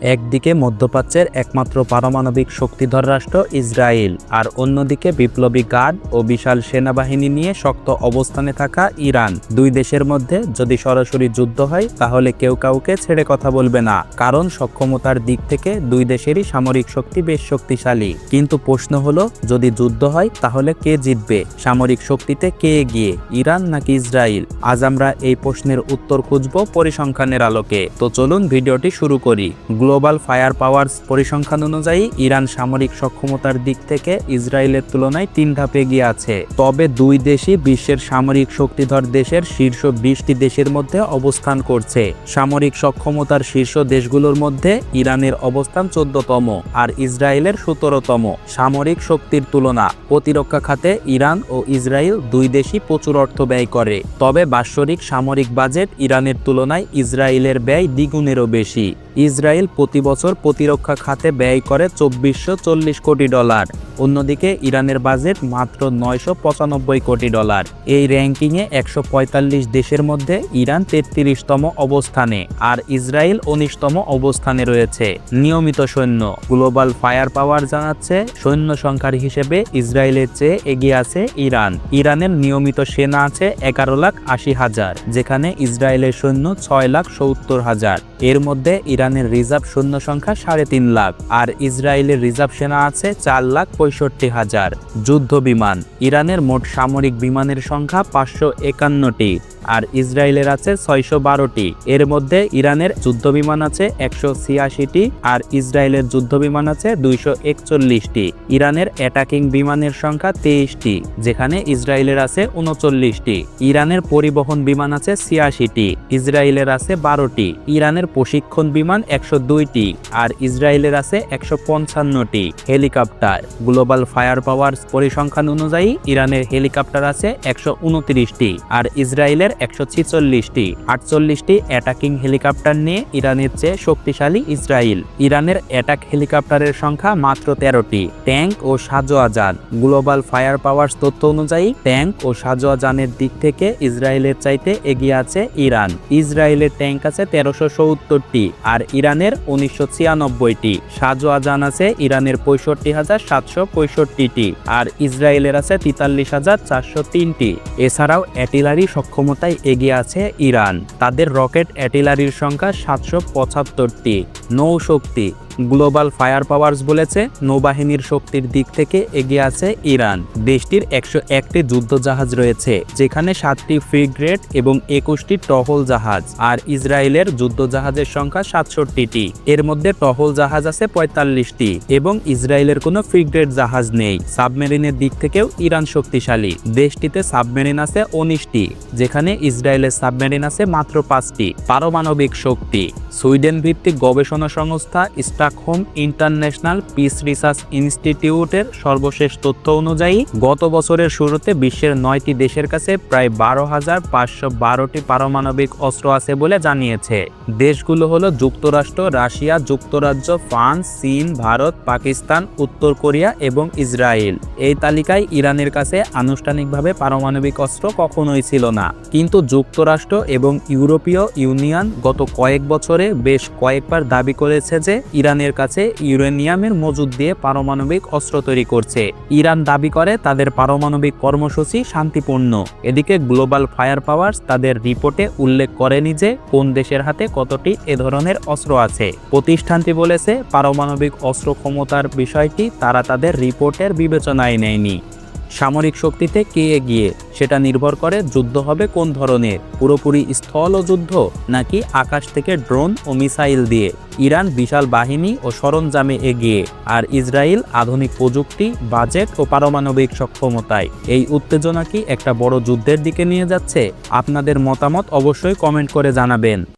একদিকে মধ্যপ্রাচ্যের একমাত্র পারমাণবিক শক্তিধর রাষ্ট্র ইসরায়েল, আর অন্যদিকে বিপ্লবী গার্ড ও বিশাল সেনাবাহিনী নিয়ে শক্ত অবস্থানে থাকা ইরান। দুই দেশের মধ্যে যদি সরাসরি যুদ্ধ হয়, তাহলে কেউ কাউকে ছেড়ে কথা বলবে না, কারণ সক্ষমতার দিক থেকে দুই দেশেরই সামরিক শক্তি বেশ শক্তিশালী। কিন্তু প্রশ্ন হলো, যদি যুদ্ধ হয়, তাহলে কে জিতবে? সামরিক শক্তিতে কে এগিয়ে, ইরান নাকি ইসরায়েল? আজ আমরা এই প্রশ্নের উত্তর খুঁজব পরিসংখ্যানের আলোকে। তো চলুন ভিডিওটি শুরু করি। গ্লোবাল ফায়ার পাওয়ার্স পরিসংখ্যান অনুযায়ী ইরান সামরিক সক্ষমতার দিক থেকে ইসরায়েলের তুলনায় তিন ধাপে এগিয়ে আছে। তবে দুই দেশই বিশ্বের সামরিক শক্তিধর দেশের শীর্ষ বিশটি দেশের মধ্যে অবস্থান করছে। সামরিক সক্ষমতার শীর্ষ দেশগুলোর মধ্যে ইরানের অবস্থান চোদ্দতম আর ইসরায়েলের সতেরোতম। সামরিক শক্তির তুলনা প্রতিরক্ষা খাতে ইরান ও ইসরায়েল দুই দেশই প্রচুর অর্থ ব্যয় করে। তবে বাৎসরিক সামরিক বাজেট ইরানের তুলনায় ইসরায়েলের ব্যয় দ্বিগুণেরও বেশি। ইসরায়েল প্রতি বছর প্রতিরক্ষা খাতে ব্যয় করে চব্বিশশো চল্লিশ কোটি ডলার। অন্যদিকে ইরানের বাজেট মাত্র নয়শো পঁচানব্বই কোটি ডলার। এই র্যাঙ্কিংয়ে একশো পঁয়তাল্লিশ দেশের মধ্যে ইরান তেত্রিশতম অবস্থানে আর ইসরায়েল উনিশতম অবস্থানে রয়েছে। নিয়মিত সৈন্য, গ্লোবাল ফায়ার পাওয়ার জানাচ্ছে, সৈন্য সংখ্যার হিসেবে ইসরায়েলের চেয়ে এগিয়ে আছে ইরান। ইরানের নিয়মিত সেনা আছে এগারো লাখ আশি হাজার, যেখানে ইসরায়েলের সৈন্য ছয় লাখ সত্তর হাজার। এর মধ্যে ইরানের রিজার্ভ সৈন্য সংখ্যা সাড়ে তিন লাখ। আর ইসরায়েলের রিজার্ভ সেনা আছে চার লাখ পঁয়ষট্টি হাজার। যুদ্ধ বিমান। ইরানের মোট সামরিক বিমানের সংখ্যা পাঁচশো একান্নটি। আর ইসরায়েলের আছে ছয়শো বারোটি। এর মধ্যে ইরানের যুদ্ধ বিমান আছে একশো ছিয়াশিটি আর ইসরায়েলের যুদ্ধ বিমান আছে দুইশো একচল্লিশটি। ইরানের অ্যাটাকিং বিমানের সংখ্যা তেইশটি, যেখানে ইসরায়েলের আছে উনচল্লিশটি। ইরানের পরিবহন বিমান আছে ছিয়াশিটি, ইসরায়েলের আছে বারোটি। ইরানের প্রশিক্ষণ বিমান একশো দুইটি, আর ইসরায়েলের আছে একশো পঞ্চান্নটি হেলিকপ্টার। গ্লোবাল ফায়ার পাওয়ার পরিসংখ্যান অনুযায়ী ইরানের হেলিকপ্টার আছে একশো উনত্রিশটি, আর ইসরায়েলের একশো ছিচল্লিশটি। আটচল্লিশটি অ্যাটাকিং হেলিকপ্টার নিয়ে ইরানের চেয়ে শক্তিশালী ইসরায়েল। ইরানের অ্যাটাক হেলিকপ্টারের সংখ্যা মাত্র তেরোটি। ট্যাঙ্ক ও সাজোয়াজান। গ্লোবাল ফায়ার পাওয়ার তথ্য অনুযায়ী ট্যাঙ্ক ও সাজোয়াজানের দিক থেকে ইসরায়েলের চাইতে এগিয়ে আছে ইরান। ইসরায়েলের ট্যাঙ্ক আছে তেরোশো সত্তরটি, আর ইরানের উনিশশো ছিয়ানব্বইটি। সাজোয়াজান আছে ইরানের পঁয়ষট্টি হাজার সাতশো পঁয়ষট্টিটি আর ইসরায়েলের আছে তেতাল্লিশ হাজার চারশো তিনটি। এছাড়াও অ্যাটিলারি সক্ষমতায় এগিয়ে আছে ইরান। তাদের রকেট অ্যাটিলারির সংখ্যা সাতশো পঁচাত্তরটি। নৌশক্তি, গ্লোবাল ফায়ার পাওয়ার্স বলেছে, নৌবাহিনীর শক্তির দিক থেকে এগিয়ে আছে ইরান। দেশটির একশো একটি যুদ্ধ জাহাজ রয়েছে, যেখানে সাতটি ফ্রিগ্রেড এবং একুশটি টহল জাহাজ, আর ইসরায়েলের যুদ্ধ জাহাজের সংখ্যা সাতষট্টিটি। এর মধ্যে টহল জাহাজ আছে পঁয়তাল্লিশটি এবং ইসরায়েলের কোনো ফ্রিগ্রেড জাহাজ নেই। সাবমেরিনের দিক থেকেও ইরান শক্তিশালী। দেশটিতে সাবমেরিন আছে উনিশটি, যেখানে ইসরায়েলের সাবমেরিন আছে মাত্র পাঁচটি। পারমাণবিক শক্তি। সুইডেন ভিত্তিক গবেষণা সংস্থা স্টকহোম ইন্টারন্যাশনাল পিস রিসার্চ ইনস্টিটিউটের সর্বশেষ তথ্য অনুযায়ী, গত বছরের শুরুতে বিশ্বের নয়টি দেশের কাছে প্রায় বারো হাজার পাঁচশো বারোটি পারমাণবিক অস্ত্র আছে বলে জানিয়েছে। দেশগুলো হলো যুক্তরাষ্ট্র, রাশিয়া, যুক্তরাজ্য, ফ্রান্স, চীন, ভারত, পাকিস্তান, উত্তর কোরিয়া এবং ইসরায়েল। এই তালিকায় ইরানের কাছে আনুষ্ঠানিকভাবে পারমাণবিক অস্ত্র কখনোই ছিল না। কিন্তু যুক্তরাষ্ট্র এবং ইউরোপীয় ইউনিয়ন গত কয়েক বছরে বেশ কয়েকবার দাবি করেছে যে ইরানের কাছে ইউরেনিয়ামের মজুদ দিয়ে পারমাণবিক অস্ত্র তৈরি করছে। ইরান দাবি করে তাদের পারমাণবিক কর্মসূচি শান্তিপূর্ণ। এদিকে গ্লোবাল ফায়ার পাওয়ার্স তাদের রিপোর্টে উল্লেখ করেনি যে কোন দেশের হাতে কতটি এ ধরনের অস্ত্র আছে। প্রতিষ্ঠানটি বলেছে, পারমাণবিক অস্ত্র ক্ষমতার বিষয়টি তারা তাদের রিপোর্টের বিবেচনায় নেয়নি। সামরিক শক্তিতে কে এগিয়ে, সেটা নির্ভর করে যুদ্ধ হবে কোন ধরনের, পুরোপুরি স্থল ও যুদ্ধ, নাকি আকাশ থেকে ড্রোন ও মিসাইল দিয়ে। ইরান বিশাল বাহিনী ও সরঞ্জামে এগিয়ে, আর ইসরায়েল আধুনিক প্রযুক্তি, বাজেট ও পারমাণবিক সক্ষমতায়। এই উত্তেজনা কি একটা বড় যুদ্ধের দিকে নিয়ে যাচ্ছে? আপনাদের মতামত অবশ্যই কমেন্ট করে জানাবেন।